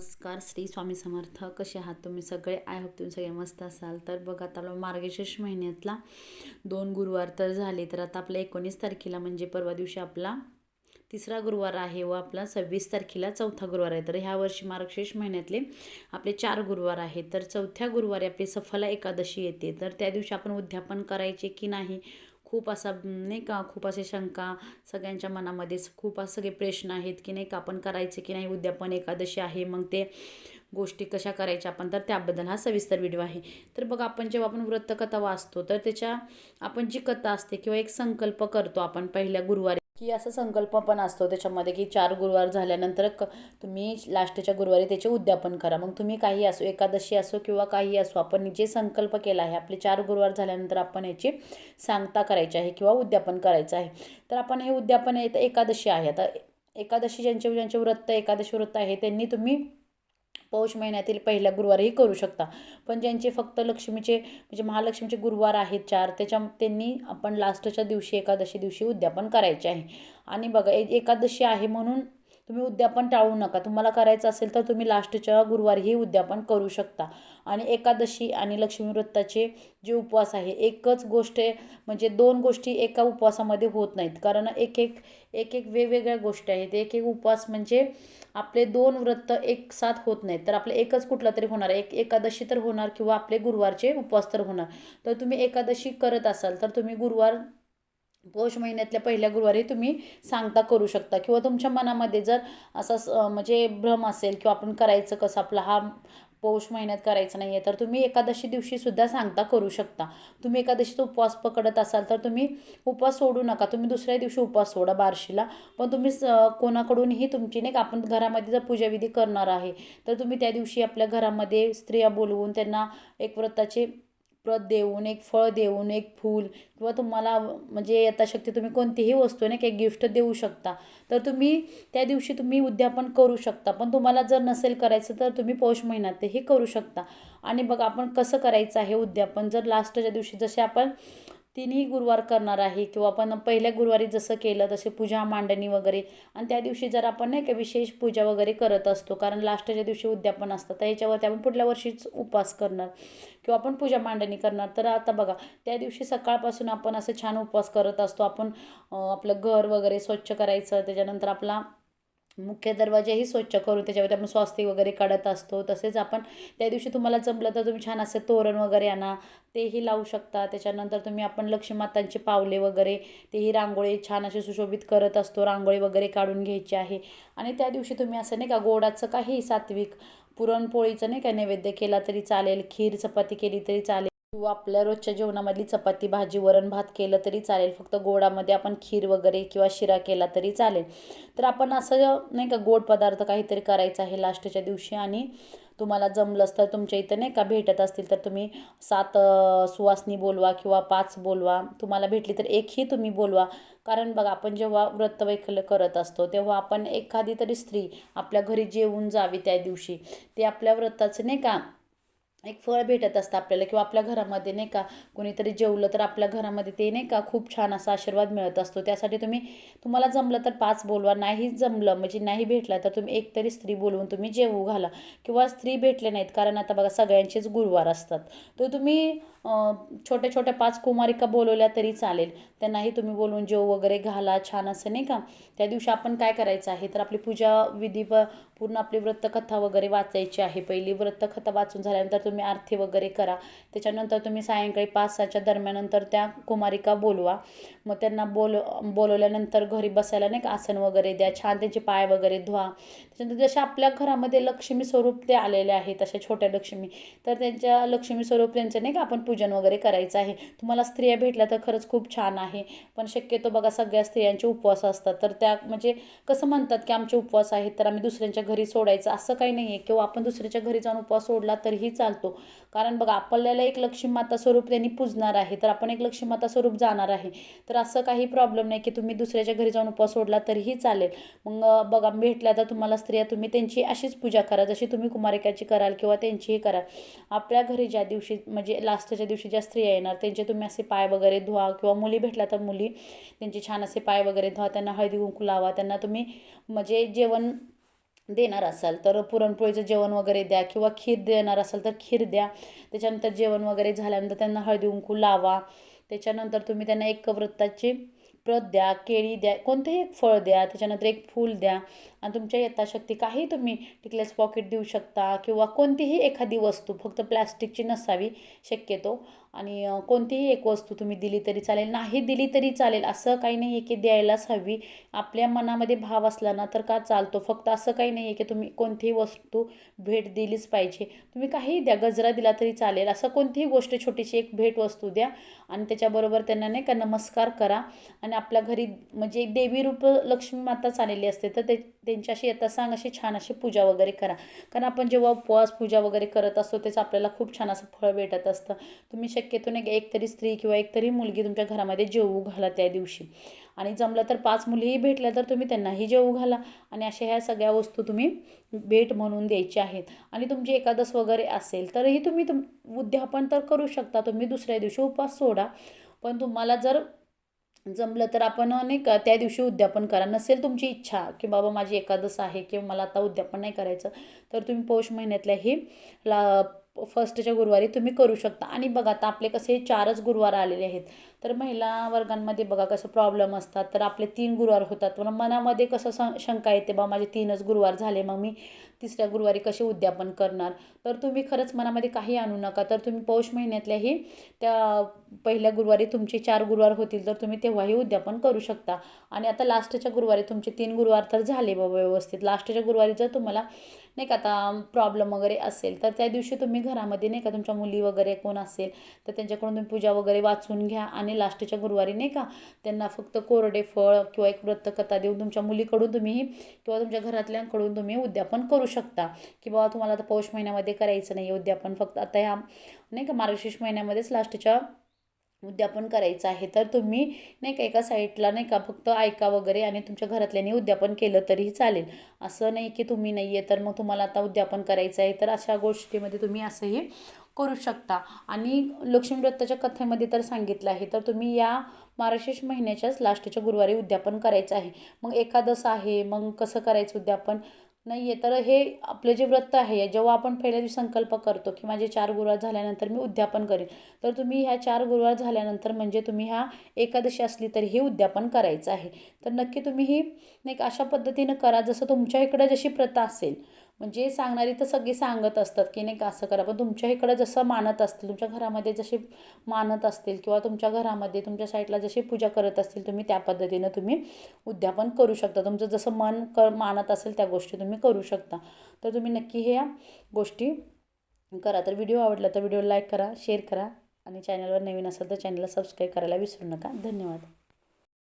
नमस्कार श्री स्वामी समर्थ. कसे आहात तुम्ही? सगळे आय होप तुम्ही सगळे मस्त असाल. तर बघा आता आपला मार्गशीर्ष महिन्यातला दोन गुरुवार तर झाले. तर आता आपल्या एकोणीस तारखेला म्हणजे परवा दिवशी आपला तिसरा गुरुवार आहे व आपला सव्वीस तारखेला चौथा गुरुवार आहे. तर ह्या वर्षी मार्गशीर्ष महिन्यातले आपले चार गुरुवार आहेत. तर चौथ्या गुरुवारी आपली सफला एकादशी येते. तर त्या दिवशी आपण उद्यापन करायचे की नाही? खूप असा नाही का खूप असे शंका सगळ्यांच्या मनामध्येच खूप असं सगळे प्रश्न आहेत की नाही का आपण करायचे की नाही उद्यापन एकादशी आहे मग ते गोष्टी कशा करायच्या आपण तर त्याबद्दल हा सविस्तर व्हिडिओ आहे. तर बघा आपण जेव्हा आपण व्रतकथा वाचतो तर त्याच्या आपण जी कथा असते किंवा एक संकल्प करतो आपण पहिल्या गुरुवारी की असा संकल्प पण असतो त्याच्यामध्ये की चार गुरुवार झाल्यानंतर क तुम्ही लास्टच्या गुरुवारी त्याचे उद्यापन करा. मग तुम्ही काही असो एकादशी असो किंवा काही असो आपण जे संकल्प केला आहे आपले चार गुरुवार झाल्यानंतर आपण याची सांगता करायची आहे किंवा उद्यापन करायचं आहे. तर आपण हे उद्यापन येतं एकादशी आहे. आता एकादशी ज्यांचे ज्यांचे व्रत एकादशी व्रत आहे त्यांनी तुम्ही पौष महिन्यातील पहिल्या गुरुवारही करू शकता. पण ज्यांचे फक्त लक्ष्मीचे म्हणजे महालक्ष्मीचे गुरुवार आहेत चार त्याच्या त्यांनी आपण लास्टच्या दिवशी एकादशी दिवशी उद्यापन करायचे आहे. आणि बघा एकादशी आहे म्हणून तुम्ही उद्यापन टाळू नका. तुम्हाला करायचं असेल तर तुम्ही लास्टच्या गुरुवारीही उद्यापन करू शकता. आणि एकादशी आणि लक्ष्मी व्रताचे जे उपवास आहे एकच गोष्ट म्हणजे दोन गोष्टी एका उपवासामध्ये होत नाहीत. कारण एक एक एक एक वेगवेगळ्या गोष्टी आहेत. एक एक उपवास म्हणजे आपले दोन व्रत एक साथ होत नाहीत. तर आपले एकच कुठला तरी होणार एक एकादशी तर होणार किंवा आपले गुरुवारचे उपवास तर होणार. तर तुम्ही एकादशी करत असाल तर तुम्ही गुरुवार पौष महिन्यातल्या पहिल्या गुरुवारी तुम्ही सांगता करू शकता. किंवा तुमच्या मनामध्ये जर असा म्हणजे भ्रम असेल किंवा आपण करायचं कसं आपला हा पौष महिन्यात करायचं नाही आहे तर तुम्ही एकादशी दिवशीसुद्धा सांगता करू शकता. तुम्ही एकादशीचा उपवास पकडत असाल तर तुम्ही उपवास सोडू नका. तुम्ही दुसऱ्या दिवशी उपवास सोडा बारशीला. पण तुम्ही कोणाकडूनही तुमची नाही का आपण घरामध्ये जर पूजाविधी करणार आहे तर तुम्ही त्या दिवशी आपल्या घरामध्ये स्त्रिया बोलवून त्यांना एक व्रताचे प्रत देऊन एक फळ देऊन एक फूल किंवा तुम्हाला म्हणजे यथाशक्ती तुम्ही कोणतीही वस्तू नाही काही गिफ्ट देऊ शकता. तर तुम्ही त्या दिवशी तुम्ही उद्यापन करू शकता. पण तुम्हाला जर नसेल करायचं तर तुम्ही पौष महिन्यातही करू शकता. आणि बघा आपण कसं करायचं आहे उद्यापन? जर लास्टच्या दिवशी जसे आपण तिन्ही गुरुवार करणार आहे किंवा आपण पहिल्या गुरुवारी जसं केलं तसे पूजा मांडणी वगैरे. आणि त्या दिवशी जर आपण नाही का विशेष पूजा वगैरे करत असतो कारण लास्टच्या दिवशी उद्यापन असतं तर याच्यावरती आपण पुढल्या वर्षीच उपवास करणार. किंवा आपण पूजा मांडणी करणार. तर आता बघा त्या दिवशी सकाळपासून आपण असं छान उपवास करत असतो. आपण आपलं घर वगैरे स्वच्छ करायचं त्याच्यानंतर आपला मुख्य दरवाजेही स्वच्छ करून त्याच्यावरती आपण स्वास्तिक वगैरे काढत असतो. तसेच आपण त्या दिवशी तुम्हाला जमलं तर तुम्ही छान असे तोरण वगैरे आणा तेही लावू शकता. त्याच्यानंतर तुम्ही आपण लक्ष्मीमातांचे पावले वगैरे तेही रांगोळी छान असे सुशोभित करत असतो. रांगोळी वगैरे काढून घ्यायची आहे. आणि त्या दिवशी तुम्ही असं नाही का गोडाचं काही सात्विक पुरणपोळीचं नाही का नैवेद्य केला तरी चालेल खीर चपाती केली तरी चालेल. किंवा आपल्या रोजच्या जेवणामधली चपाती भाजी वरण भात केलं तरी चालेल. फक्त गोडामध्ये आपण खीर वगैरे किंवा शिरा केला तरी चालेल. तर आपण असं नाही का गोड पदार्थ काहीतरी करायचं आहे लास्टच्या दिवशी आणि तुम्हाला जमलंच तर तुमच्या इथं नाही का भेटत असतील तर तुम्ही सात सुवासनी बोलवा किंवा पाच बोलवा. तुम्हाला भेटली तर एकही तुम्ही बोलवा. कारण बघा आपण जेव्हा व्रतवैकल्य करत असतो तेव्हा आपण एखादी तरी स्त्री आपल्या घरी जेवून जावी त्या दिवशी. ते आपल्या व्रताचं नाही का एक फळ भेटत असतं आपल्याला किंवा आपल्या घरामध्ये नाही का कोणीतरी जेवलं तर आपल्या घरामध्ये ते नाही का खूप छान असा आशीर्वाद मिळत असतो. त्यासाठी तुम्ही तुम्हाला जमलं तर पाच बोलवा नाही जमलं म्हणजे नाही भेटला तर तुम्ही एक तरी स्त्री बोलवून तुम्ही जेवू घाला किंवा स्त्री भेटले नाहीत. कारण आता बघा सगळ्यांचेच गुरुवार असतात. तर तुम्ही छोट्या छोट्या पाच कुमारिका बोलवल्या तरी चालेल. त्यांनाही तुम्ही बोलवून जेव वगैरे घाला छान असं नाही का. त्या दिवशी आपण काय करायचं आहे? तर आपली पूजा विधी पूर्ण आपली व्रतकथा वगैरे वाचायची आहे. पहिली व्रतकथा वाचून झाल्यानंतर तुम्ही आरती वगैरे करा. त्याच्यानंतर तुम्ही सायंकाळी पाच सहाच्या दरम्यानंतर त्या कुमारिका बोलवा. मग त्यांना बोल बोलवल्यानंतर घरी बसायला नाही का आसन वगैरे द्या छान त्यांचे पाय वगैरे धुवा. त्याच्यानंतर जसे आपल्या घरामध्ये लक्ष्मी स्वरूप ते आलेले आहेत अशा छोट्या लक्ष्मी. तर त्यांच्या लक्ष्मी स्वरूप त्यांचं नाही का आपण पूजन वगैरे करायचं आहे. तुम्हाला स्त्रिया भेटल्या तर खरंच खूप छान आहे. पण शक्यतो बघा सगळ्या स्त्रियांचे उपवास असतात. तर त्या म्हणजे कसं म्हणतात की आमचे उपवास आहेत तर आम्ही दुसऱ्यांच्या घरी सोडायचं असं काही नाही आहे किंवा आपण दुसऱ्याच्या घरी जाऊन उपवास सोडला तरीही चालतो. कारण बघा आपल्याला एक लक्ष्मी माता स्वरूप त्यांनी पूजणार आहे तर आपण एक लक्ष्मी माता स्वरूप जाणार आहे. तर असं काही प्रॉब्लेम नाही की तुम्ही दुसऱ्याच्या घरी जाऊन उपवास सोडला तरीही चालेल. मग बघा भेटल्या तर तुम्हाला स्त्रिया तुम्ही त्यांची अशीच पूजा करा. जशी तुम्ही कुमारिकाची कराल किंवा त्यांचीही कराल. आपल्या घरी ज्या दिवशी म्हणजे लास्टच्या दिवशी ज्या स्त्रिया येणार त्यांचे तुम्ही असे पाय वगैरे धुवा किंवा मुली भेटल्या तर मुली त्यांचे छान असे पाय वगैरे धुवा त्यांना हळदी कुंकू लावा त्यांना तुम्ही म्हणजे जेवण देणार असाल तर पुरणपोळीचं जेवण वगैरे द्या किंवा खीर देणार असाल तर खीर द्या. त्याच्यानंतर जेवण वगैरे झाल्यानंतर त्यांना हळदी कुंकू लावा. त्याच्यानंतर तुम्ही त्यांना एक व्रताची प्रत द्या केळी द्या कोणतेही एक फळ द्या त्याच्यानंतर एक फूल द्या. आणि तुमच्या यथाशक्ती काही तुम्ही टिकलेस पॉकेट देऊ शकता किंवा कोणतीही एखादी वस्तू फक्त प्लॅस्टिकची नसावी शक्यतो. आणि कोणतीही एक वस्तू तुम्ही दिली तरी चालेल नाही दिली तरी चालेल असं काही नाही आहे की द्यायलाच हवी. आपल्या मनामध्ये भाव असला ना तर का चालतो? फक्त असं काही नाही आहे की तुम्ही कोणतीही वस्तू भेट दिलीच पाहिजे. तुम्ही काहीही द्या गजरा दिला तरी चालेल असं कोणतीही गोष्ट छोटीशी एक भेट वस्तू द्या. आणि त्याच्याबरोबर त्यांना नाही का नमस्कार करा. आणि आपल्या घरी म्हणजे देवी रूप लक्ष्मी माताच आलेली असते तर ते त्यांच्याशी येता सांग अशी छान अशी पूजा वगैरे करा. कारण आपण जेव्हा उपवास पूजा वगैरे करत असतो त्याचं आपल्याला खूप छान असं फळ भेटत असतं. तुम्ही शक्यतो नाही का एकतरी स्त्री किंवा एकतरी मुलगी तुमच्या घरामध्ये जेवू घाला त्या दिवशी. आणि जमलं तर पाच मुलीही भेटल्या तर तुम्ही त्यांनाही जेवू घाला. आणि अशा ह्या सगळ्या वस्तू तुम्ही भेट म्हणून द्यायच्या आहेत. आणि तुमची एकादश वगैरे असेल तरही तुम्ही तुम उद्यापन तर करू शकता. तुम्ही दुसऱ्या दिवशी उपवास सोडा. पण तुम्हाला जर जमलं तर आपण नाही का त्या दिवशी उद्यापन करा. नसेल तुमची इच्छा की बाबा माझी एकादस आहे किंवा मला आता उद्यापन नाही करायचं तर तुम्ही पौष महिन्यातल्याही ला फर्स्टच्या गुरुवारी तुम्ही करू शकता. आणि बघा आता आपले कसे चारच गुरुवार आलेले आहेत. तर महिला वर्गांमध्ये बघा कसं प्रॉब्लेम असतात. तर आपले तीन गुरुवार होतात. पण मनामध्ये कसं सं शंका येते बा माझे तीनच गुरुवार झाले मग मी तिसऱ्या गुरुवारी कसे उद्यापन करणार? तर तुम्ही खरंच मनामध्ये काही आणू नका. तर तुम्ही पौष महिन्यातल्याही त्या पहिल्या गुरुवारी तुमचे चार गुरुवार होतील तर तुम्ही तेव्हाही उद्यापन करू शकता. आणि आता लास्टच्या गुरुवारी तुमचे तीन गुरुवार तर झाले बाबा व्यवस्थित. लास्टच्या गुरुवारी जर तुम्हाला नाही का आता प्रॉब्लेम वगैरे असेल तर त्या दिवशी तुम्ही घरामध्ये नाही का तुमच्या मुली वगैरे कोण असेल तर त्यांच्याकडून तुम्ही पूजा वगैरे वाचून घ्या. आणि लास्टच्या गुरुवारी नाही का त्यांना फक्त कोरडे फळ किंवा एक व्रतकथा देऊन तुमच्या मुलीकडून तुम्ही किंवा तुमच्या घरातल्यांकडून तुम्ही उद्यापन करू शकता. की बाबा तुम्हाला आता पौष महिन्यामध्ये करायचं नाही उद्यापन फक्त आता ह्या नाही का मार्गशीर्ष महिन्यामध्येच लास्टच्या उद्यापन करायचं आहे. तर तुम्ही नाही का एका साईडला नाही का फक्त ऐका वगैरे आणि तुमच्या घरातल्यांनी उद्यापन केलं तरीही चालेल. असं नाही की तुम्ही नाही आहे तर मग तुम्हाला आता उद्यापन करायचं आहे. तर अशा गोष्टीमध्ये तुम्ही असंही करू शकता. आणि लक्ष्मीव्रताच्या कथेमध्ये तर सांगितलं आहे. तर तुम्ही या मार्गशीर्ष महिन्याच्याच लास्टच्या गुरुवारी उद्यापन करायचं आहे. मग एकादश आहे मग कसं करायचं उद्यापन? नाही आहे तर हे आपलं जे व्रत आहे जेव्हा आपण पहिल्या दिवशी संकल्प करतो की माझे चार गुरुवार झाल्यानंतर मी उद्यापन करेन तर तुम्ही ह्या चार गुरुवार झाल्यानंतर म्हणजे तुम्ही ह्या एकादशी असली तरी हे उद्यापन करायचं आहे. तर नक्की तुम्ही ही नाही अशा पद्धतीनं करा. जसं तुमच्या इकडं जशी प्रथा असेल म्हणजे सांगणारी तर सगळी सांगत असतात की नाही का असं करा. पण तुमच्या इकडं जसं मानत असतील तुमच्या घरामध्ये जशी मानत असतील किंवा तुमच्या घरामध्ये तुमच्या साईडला जशी पूजा करत असतील तुम्ही त्या पद्धतीनं तुम्ही उद्यापन करू शकता. तुमचं जसं मन क मानत असेल त्या गोष्टी तुम्ही करू शकता. तर तुम्ही नक्की ह्या या गोष्टी करा. तर व्हिडिओ आवडला तर व्हिडिओ लाईक करा शेअर करा आणि चॅनलवर नवीन असेल तर चॅनलला सबस्क्राईब करायला विसरू नका. धन्यवाद.